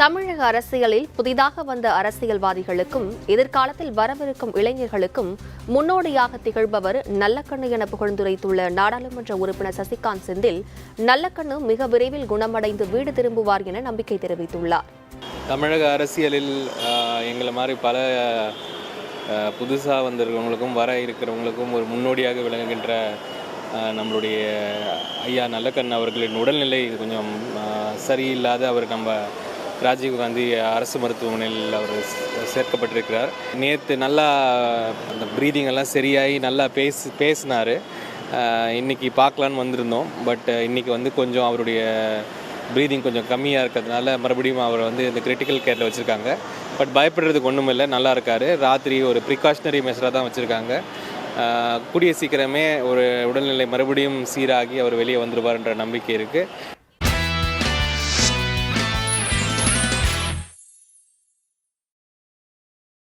தமிழக அரசியலில் புதிதாக வந்த அரசியல்வாதிகளுக்கும் எதிர்காலத்தில் வரவிருக்கும் இளைஞர்களுக்கும் முன்னோடியாக திகழ்பவர் நல்லக்கண்ணு என புகழ்ந்துரைத்துள்ள நாடாளுமன்ற உறுப்பினர் சசிகாந்த் செந்தில் நல்லக்கண்ணு மிக விரைவில் குணமடைந்து வீடு திரும்புவார் என நம்பிக்கை தெரிவித்துள்ளார். தமிழக அரசியலில் எங்களை மாதிரி பல புதுசாக வந்திருக்கிறவங்களுக்கும் வர இருக்கிறவங்களுக்கும் ஒரு முன்னோடியாக விளங்குகின்ற நம்மளுடைய ஐயா நல்லக்கண் அவர்களின் உடல்நிலை கொஞ்சம் சரியில்லாத அவர் நம்ம ராஜீவ்காந்தி அரசு மருத்துவமனையில் அவர் சேர்க்கப்பட்டிருக்கிறார். நேற்று நல்லா அந்த ப்ரீதிங் எல்லாம் சரியாகி நல்லா பேசி பேசினார். இன்னைக்கு பார்க்கலான்னு வந்திருந்தோம். பட் இன்றைக்கி வந்து கொஞ்சம் அவருடைய ப்ரீதிங் கொஞ்சம் கம்மியாக இருக்கிறதுனால மறுபடியும் அவரை வந்து இந்த கிரிட்டிக்கல் கேரில் வச்சுருக்காங்க. பட் பயப்படுறதுக்கு ஒன்றும் இல்லை நல்லா இருக்கார். ராத்திரி ஒரு ப்ரிகாஷ்னரி மெஷராக தான் வச்சுருக்காங்க. கூடிய சீக்கிரமே ஒரு உடல்நிலை மறுபடியும் சீராகி அவர் வெளியே வந்துடுவார்ன்ற நம்பிக்கை இருக்குது